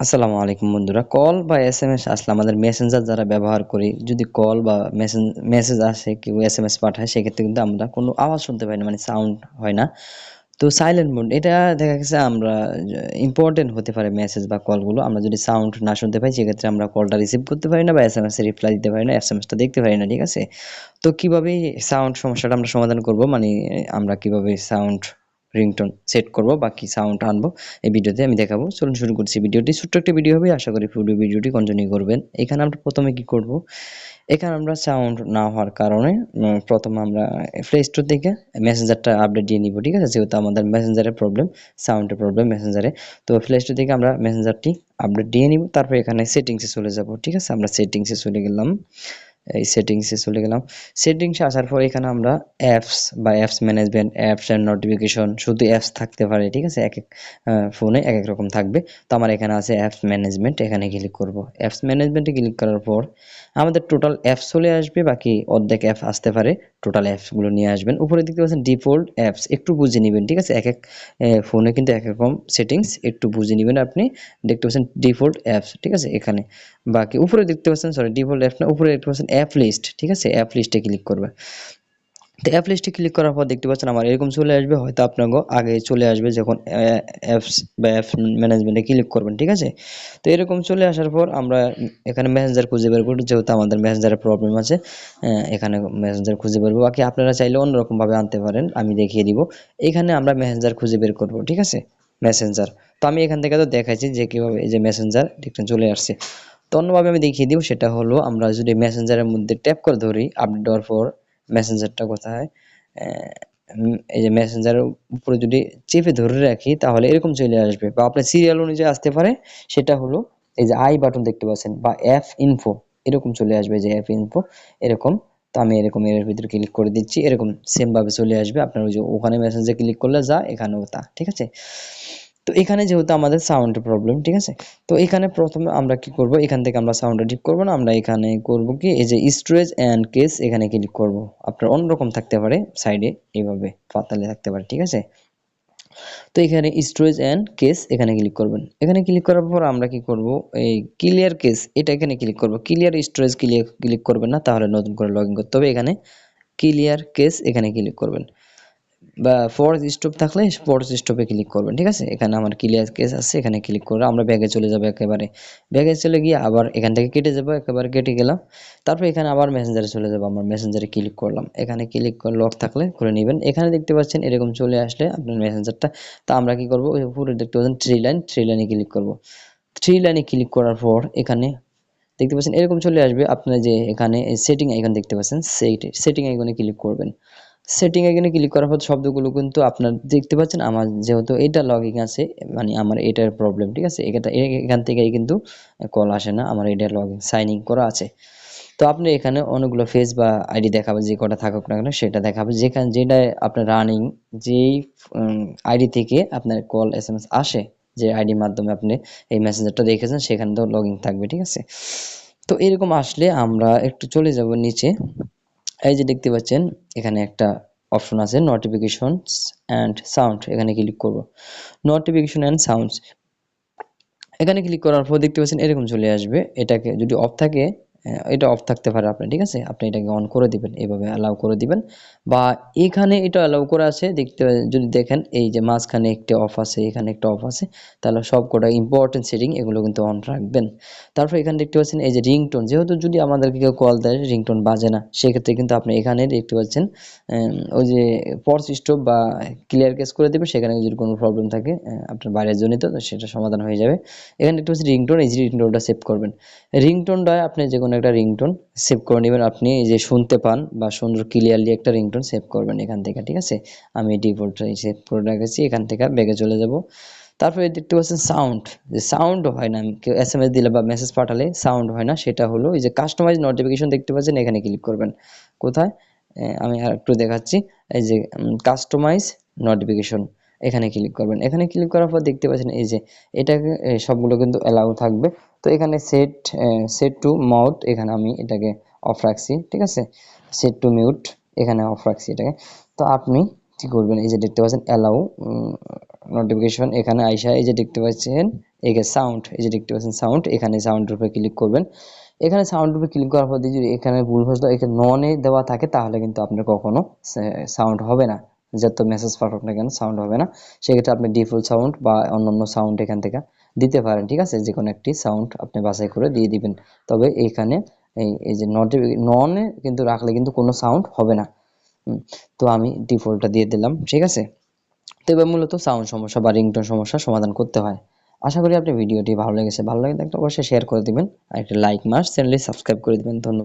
আসসালামু আলাইকুম বন্ধুরা। কল বা এস এম এস আসলে আমাদের মেসেঞ্জার যারা ব্যবহার করি। যদি কল বা মেসেজ আসে, কেউ এস এম এস পাঠায়, সেক্ষেত্রে কিন্তু আমরা কোনো আওয়াজ শুনতে পাই না মানে সাউন্ড হয় না। তো সাইলেন্ট মোড এটা দেখা গেছে আমরা ইম্পর্টেন্ট হতে পারে মেসেজ বা কলগুলো। আমরা যদি সাউন্ড না শুনতে পাই, সেক্ষেত্রে আমরা কলটা রিসিভ করতে পারি না বা এস এম এস রিপ্লাই দিতে পারি না এস এম এসটা দেখতে পারি না, ঠিক আছে? তো কীভাবে সাউন্ড সমস্যাটা আমরা সমাধান করব? মানে আমরা কীভাবে সাউন্ড রিংটোন সেট করব, বাকি সাউন্ড আনব, এই ভিডিওতে আমি দেখাবো। চলুন শুরু করছি ভিডিওটি। ছোট্ট একটা ভিডিও হবে, আশা করি পুরো ভিডিওটি কন্টিনিউ করবেন। এখানে আমরা প্রথমে কি করব? এখানে আমরা সাউন্ড না হওয়ার কারণে প্রথম আমরা প্লে স্টোর থেকে মেসেঞ্জারটা আপডেট দিয়ে নিব, ঠিক আছে? যেহেতু আমাদের মেসেঞ্জারের প্রবলেম সাউন্ডের প্রবলেম মেসেঞ্জারে তো প্লে স্টোর থেকে আমরা মেসেঞ্জারটি আপডেট দিয়ে নিব, তারপর এখানে সেটিংসে চলে যাব, ঠিক আছে? আমরা সেটিংসে চলে গেলাম। এই সেটিংসে চলে গেলাম। সেটিংসে আসার পর এখানে আমরা অ্যাপস বা apps management apps and notification শুধু অ্যাপস থাকতে পারে, ঠিক আছে? এক এক ফোনে এক এক রকম থাকবে। তো আমার এখানে আছে অ্যাপস ম্যানেজমেন্ট এখানে ক্লিক করব। অ্যাপস ম্যানেজমেন্টে ক্লিক করার পর আমাদের টোটাল অ্যাপস চলে আসবে, বাকি অর্ধেক অ্যাপ আসতে পারে। টোটাল অ্যাপসগুলো নিয়ে আসবেন। উপরে দেখতে পাচ্ছেন ডিফল্ট অ্যাপস একটু বুঝে নেবেন, ঠিক আছে? এক এক ফোনে কিন্তু এক রকম সেটিংস একটু বুঝে নেবেন আপনি। দেখতে পাচ্ছেন ডিফল্ট অ্যাপস ঠিক আছে? এখানে বাকি, উপরে দেখতে পাচ্ছেন সরি ডিফল্ট অ্যাপ না, উপরে দেখতে পাচ্ছেন অ্যাপ লিস্ট ঠিক আছে? অ্যাপ লিস্টে ক্লিক করবে। তো অ্যাপ লিস্টে ক্লিক করার পর দেখতে পাচ্ছেন আমার এরকম চলে আসবে, হয়তো আপনাকে আগে চলে আসবে যখন অ্যাপস বা অ্যাপস ম্যানেজমেন্টে ক্লিক করবেন, ঠিক আছে? তো এরকম চলে আসার পর আমরা এখানে মেসেঞ্জার খুঁজে বের করব, যেহেতু আমাদের মেসেঞ্জারের প্রবলেম আছে এখানে মেসেঞ্জার খুঁজে বেরবো বাকি আপনারা চাইলে অন্যরকমভাবে আনতে পারেন, আমি দেখিয়ে দিব। এখানে আমরা মেসেঞ্জার খুঁজে বের করব, ঠিক আছে? মেসেঞ্জার তো আমি এখান থেকে তো দেখাইছি যে কীভাবে এই যে মেসেঞ্জার দেখতে চলে আসছে। তো অন্যভাবে আমি দেখিয়ে দিব, সেটা হলো আমরা যদি মেসেঞ্জারের মধ্যে ট্যাপ করে ধরি আপডেট দেওয়ার পর মেসেঞ্জারটা কোথায়? এই যে মেসেঞ্জারের উপরে যদি চেপে ধরে রাখি, তাহলে এরকম চলে আসবে। বা আপনার সিরিয়াল অনুযায়ী আসতে পারে, সেটা হলো এই যে আই বাটন দেখতে পাচ্ছেন, বা এফ ইনফো এরকম চলে আসবে যে এফ ইনফো এরকম। তো আমি এরকম, এর ভিতরে ক্লিক করে দিচ্ছি, এরকম সেম ভাবে চলে আসবে। আপনার ওই যে ওখানে মেসেঞ্জে ক্লিক করলে যা, এখানেও তা, ঠিক আছে? তো এখানে যেহেতু আমাদের সাউন্ডের প্রবলেম ঠিক আছে? তো এখানে প্রথমে আমরা কি করব? এখান থেকে আমরা সাউন্ডটা ঠিক করব না, আমরা এখানে করব কি? এই যে স্টোরেজ অ্যান্ড কেস এখানে ক্লিক করব? আপনার অন্যরকম থাকতে পারে সাইডে এইভাবে পাতালে থাকতে পারে, ঠিক আছে? তো এখানে স্টোরেজ অ্যান্ড কেস এখানে ক্লিক করবেন। এখানে ক্লিক করার পর আমরা কি করব? এই ক্লিয়ার কেস এটা এখানে ক্লিক করব। ক্লিয়ার স্টোরেজ ক্লিয়ার ক্লিক করবেন না, তাহলে নতুন করে লগ করতে হবে। এখানে ক্লিয়ার কেস এখানে ক্লিক করবেন। বা ফোর্স স্টপ থাকলে ফোর্স স্টপে ক্লিক করবেন, ঠিক আছে? এখানে আমার ক্লিয়ার কেস আছে, এখানে ক্লিক করে আমরা ব্যাগে চলে যাব একেবারে। ব্যাগে চলে গিয়ে আবার এখান থেকে কেটে যাব, একেবারে কেটে গেলাম। তারপর এখানে আবার মেসেঞ্জারে চলে যাব, আমার মেসেঞ্জারে ক্লিক করলাম। এখানে ক্লিক করে লক থাকলে করে নেবেন। এখানে দেখতে পাচ্ছেন এরকম চলে আসলে আপনার মেসেঞ্জারটা তা আমরা কি করব? উপরে দেখতে পাচ্ছেন থ্রি লাইন থ্রি লাইনে ক্লিক করব। থ্রি লাইনে ক্লিক করার পর এখানে দেখতে পাচ্ছেন এরকম চলে আসবে। আপনার যে এখানে সেটিং আইকন দেখতে পাচ্ছেন সেটিং আইকনে ক্লিক করবেন। সেটিং এখানে ক্লিক করার পর শব্দগুলো কিন্তু আপনার দেখতে পাচ্ছেন, আমার যেহেতু এটা লগিং আছে মানে আমার এটার প্রবলেম ঠিক আছে? এটা এখান থেকে কিন্তু কল আসে না, আমার এটা লগিং সাইন ইন করা আছে। তো আপনি এখানে অনেকগুলো ফেস বা আইডি দেখাবে, যে কটা থাকুক না কেন, সেটা দেখাবে। যেখানে, যেটা আপনার রানিং যেই আইডি থেকে আপনার কল এস এম এস আসে, যে আইডির মাধ্যমে আপনি এই মেসেঞ্জারটা দেখেছেন সেখানে তো লগিং থাকবে, ঠিক আছে? তো এরকম আসলে আমরা একটু চলে যাব নিচে। এই যে দেখতে পাচ্ছেন, এখানে একটা অপশন আছে নোটিফিকেশনস অ্যান্ড সাউন্ড এখানে ক্লিক করব। নোটিফিকেশন অ্যান্ড সাউন্ডস এখানে ক্লিক করার পর দেখতে পাচ্ছেন এরকম চলে আসবে। এটাকে যদি অফ থাকে এটা অফ থাকতে পারে আপনার, ঠিক আছে? আপনি এটাকে অন করে দিবেন এইভাবে অ্যালাউ করে দিবেন। বা এখানে এটা অ্যালাউ করা আছে, দেখতে যদি দেখেন এই যে মাঝখানে একটা অফ আছে, এখানে একটা অফ আছে, তাহলে সব কটা ইম্পর্টেন্ট সেটিং এগুলো কিন্তু অন রাখবেন। তারপর এখানে দেখতে পাচ্ছেন এই যে রিংটোন যেহেতু যদি আমাদেরকে কেউ কল দেয় রিংটোন বাজে না, সেক্ষেত্রে কিন্তু আপনি এখানে দেখতে পাচ্ছেন ওই যে পর্স স্টোভ বা ক্লিয়ার কেস করে দেবে সেখানে যদি কোনো প্রবলেম থাকে আপনার বাইরের জনিত, সেটা সমাধান হয়ে যাবে। এখানে দেখতে পাচ্ছেন রিংটোন এই যে রিংটোনটা সেভ করবেন। রিংটোনটা আপনি যে কোনো একটা রিংটোন সেভ করে নেবেন। আপনি যে শুনতে পান বা সুন্দর ক্লিয়ারলি একটা রিংটোন সেভ করবেন এখান থেকে, ঠিক আছে? আমি ডিফল্টটাই সেভ করে রেখেছি, এখান থেকে ব্যাগে চলে যাব। তারপরে দেখতে পাচ্ছেন সাউন্ড যে সাউন্ড হয় না কেউ এস এম এস দিলে বা মেসেজ পাঠালে সাউন্ড হয় না, সেটা হলো এই যে কাস্টমাইজ নোটিফিকেশন দেখতে পাচ্ছেন, এখানে ক্লিক করবেন। কোথায়? আমি আর একটু দেখাচ্ছি। এই যে কাস্টমাইজ নোটিফিকেশন এখানে ক্লিক করবেন। এখানে ক্লিক করার পর দেখতে পাচ্ছেন এই যে এটাকে সবগুলো কিন্তু অ্যালাউ থাকবে। তো এখানে সেট সেট টু মাউট এখানে আমি এটাকে অফ রাখছি, ঠিক আছে? সেট টু মিউট এখানে অফ রাখছি এটাকে। তো আপনি কি করবেন? এই যে দেখতে পাচ্ছেন অ্যালাউ নোটিফিকেশন এখানে আইসা এই যে দেখতে পাচ্ছেন, এই সাউন্ড এই যে দেখতে পাচ্ছেন সাউন্ড এখানে সাউন্ডের উপরে ক্লিক করবেন। এখানে সাউন্ড উপরে ক্লিক করার পর যদি এখানে ভুল ভুলভ্রাস এখানে ননে দেওয়া থাকে, তাহলে কিন্তু আপনার কখনো সাউন্ড হবে না। যত মেসেজ পাঠাক না কেন সাউন্ড হবে না। সেক্ষেত্রে আপনি ডিফল্ট সাউন্ড বা অন্যান্য সাউন্ড এখান থেকে দিতে পারেন, ঠিক আছে? যে কোনো একটি সাউন্ড আপনি বাছাই করে দিয়ে দিবেন। তবে এইখানে এই এই যে ননে কিন্তু রাখলে কিন্তু কোনো সাউন্ড হবে না। তো আমি ডিফল্টটা দিয়ে দিলাম, ঠিক আছে? তো এবার মূলত সাউন্ড সমস্যা বা রিংটোন সমস্যা সমাধান করতে হয়। আশা করি আপনার ভিডিওটি ভালো লেগেছে। ভালো লাগে থাকলে অবশ্যই শেয়ার করে দিবেন। আর একটা লাইক মাস চ্যানেলটি সাবস্ক্রাইব করে দিবেন। ধন্যবাদ।